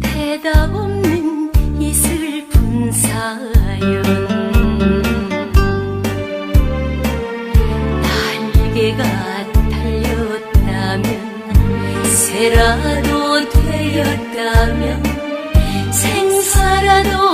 대답 없는 이 슬픈 사연. 날개가 달렸다면 새라도 되었다면 생사라도